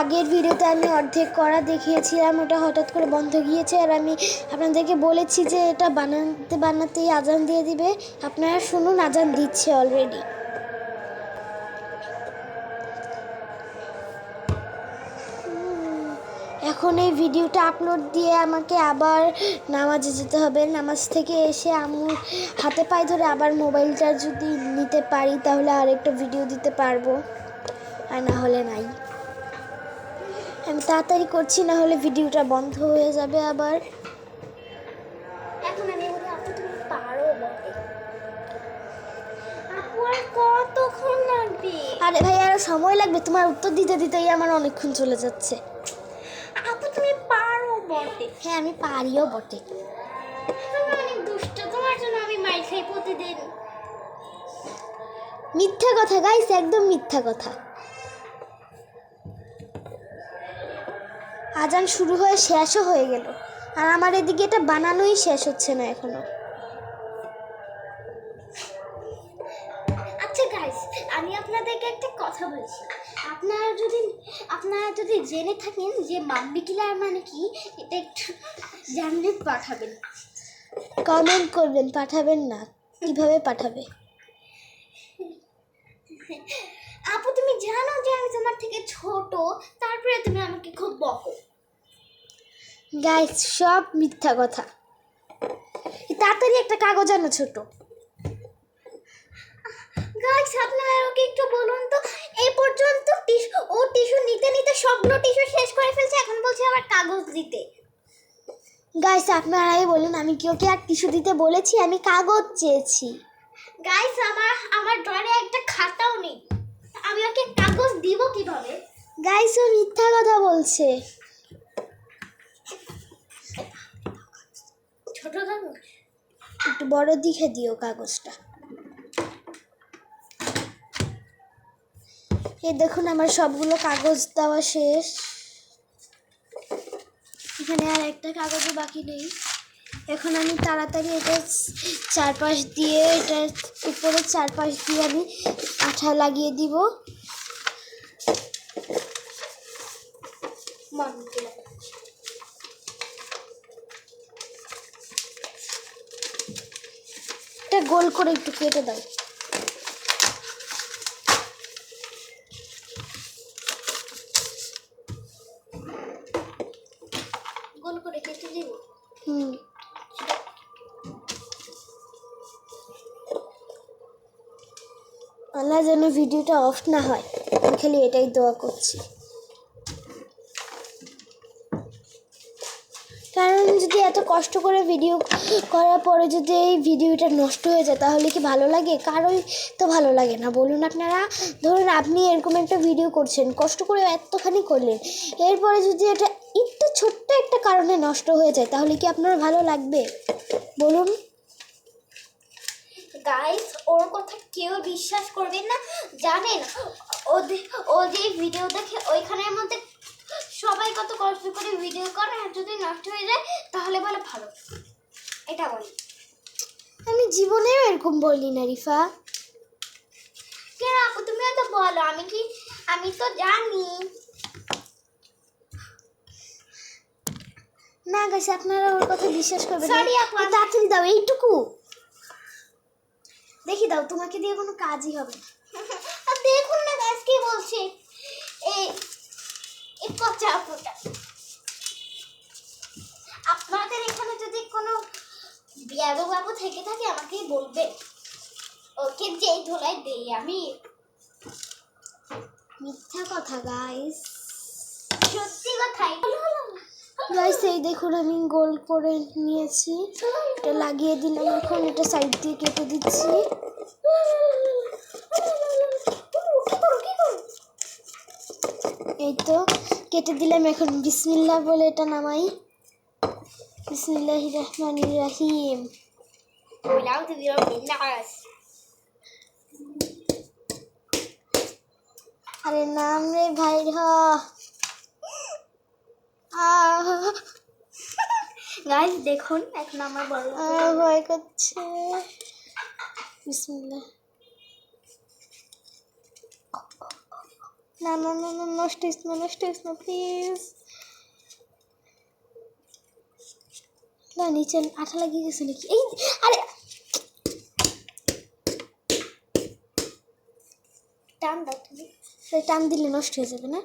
আগের ভিডিওতে আমি অর্ধেক করা দেখিয়েছিলাম, ওটা হঠাৎ করে বন্ধ গিয়েছে আর আমি আপনাদেরকে বলেছি যে এটা বানাতে বানাতেই আজান দিয়ে দিবে। আপনারা শুনুন, আজান দিচ্ছে অলরেডি এখন এই ভিডিওটা আপলোড দিয়ে আমাকে আবার নামাজে যেতে হবে। নামাজ থেকে এসে আমি হাতে পায়ে ধরে আবার মোবাইলটা যদি নিতে পারি, তাহলে আরেকটা ভিডিও দিতে পারব। আর না হলে নাই। আমি তাড়াতাড়ি করছি না হলে ভিডিওটা বন্ধ হয়ে যাবে আবার। এখন আমি বলি আপু তুমি পারো বটে। আপু আর কতক্ষণ লাগবে? আরে ভাই আরও সময় লাগবে। তোমার উত্তর দিতে দিতেই আমার অনেকক্ষণ চলে যাচ্ছে। আপু তুমি পারো বটে। হ্যাঁ আমি পারিও বটে। তুমি অনেক দুষ্ট। তোমার জন্য আমি মাইর খাই প্রতিদিন। মিথ্যা কথা গাইস একদম মিথ্যা কথা। আজান শুরু হয়ে শেষও হয়ে গেল। আর আমার এদিকে এটা বানানোই শেষ হচ্ছে না এখনও। আচ্ছা গাইস আমি আপনাদেরকে একটা কথা বলছি। আপনারা যদি আপনারা যদি জেনে থাকেন যে মাম্মি কিলার মানে কি এটা একটু জানলে পাঠাবেন। কমেন্ট করবেন পাঠাবেন না। কীভাবে পাঠাবে? আপু তুমি জানো যে গাইস সব মিথ্যা কথা। তাড়াতাড়ি একটা কাগজ আনো ছোট। গাইস আপনারা ওকে একটু বলুন তো এই পর্যন্ত ও টিস্যু নিতে নিতে সবগুলো টিস্যু শেষ করে ফেলছে, এখন বলছে আবার কাগজ দিতে। গাইস আপনারাই বলুন, আমি কি ওকে আর টিস্যু দিতে বলেছি? আমি কাগজ চেয়েছি। গাইস আমার আমার ড্রয়ারে একটা খাতাও নেই। আমি ওকে কাগজ দিব কীভাবে? গাইস ও মিথ্যা কথা বলছে। ছোট একটু বড় দিকে দিও কাগজটা। এই দেখুন, আমার সবগুলো কাগজ দেওয়া শেষ। এখানে আর একটা কাগজও বাকি নেই। এখন আমি তাড়াতাড়ি এটা চারপাশ দিয়ে এটার উপরে চারপাশ দিয়ে আমি আঠা লাগিয়ে দিব। মাম্মি কিলার এটা গোল করে একটু কেটে দাও। গোল করে কেটে দিব? হুম। আল্লাহ যেন ভিডিওটা অফ না হয়। আমি খালি এটাই দোয়া করছি। কারণ যদি এত কষ্ট করে ভিডিও করার পরে যদি এই ভিডিওটা নষ্ট হয়ে যায়, তাহলে কি ভালো লাগে? কারোই তো ভালো লাগে না। বলুন আপনারা, ধরুন আপনি এরকম একটা ভিডিও করছেন, কষ্ট করে এতখানি করলেন, এরপরে যদি এটা একটু ছোট্ট একটা কারণে নষ্ট হয়ে যায়, তাহলে কি আপনার ভালো লাগবে? বলুন। গাইস ওর কথা কেউ বিশ্বাস করবেন না, জানেন? ও যে ভিডিও দেখে ওইখানের মধ্যে সবাই কত কষ্ট করে ভিডিও করে আর যদি নষ্ট হয়ে যায় তাহলে বলে ভালো। এটা বলি। আমি জীবনেও এরকম বলি না রিফা। কেন আপু তুমিও তো বলো আমি কি আমি তো জানি। না গেছে আপনারা ওর কথা বিশ্বাস করবেন Sorry আপু, তাড়াতাড়ি দাও এইটুকু। দেখি দাও তোমাকে দিয়ে কোনো কাজই হবে না। দেখুন না গাছ কি বলছে এই এই পচা আপুটা আপনাদের এখানে যদি কোনো বিয়াদু বাবু থেকে থাকে আমাকে বলবে। ওকে যেই ধোলাই দেই আমি। মিথ্যা কথা গাইস সত্যি কথাই। গাইস এই দেখুন, আমি গোল করে নিয়েছি। এটা লাগিয়ে দিলাম এখন, এটা সাইড দিয়ে কেটে দিচ্ছি? এই তো, কেটে দিলাম এখন বিসমিল্লা বলে এটা নামাই। বিসমিল্লাহ রহমান রাহিম. আরে নাম রে ভাই হ। গাইস দেখুন এখন আমার বড় ভয় করছে। বিসমিল্লাহ। না না না না নষ্ট না নষ্ট না প্লিজ না, নিচে আঠা লাগিয়ে গেছে নাকি? এই, আরে! টান দাও তুমি। টান দিলে নষ্ট হয়ে যাবে, না?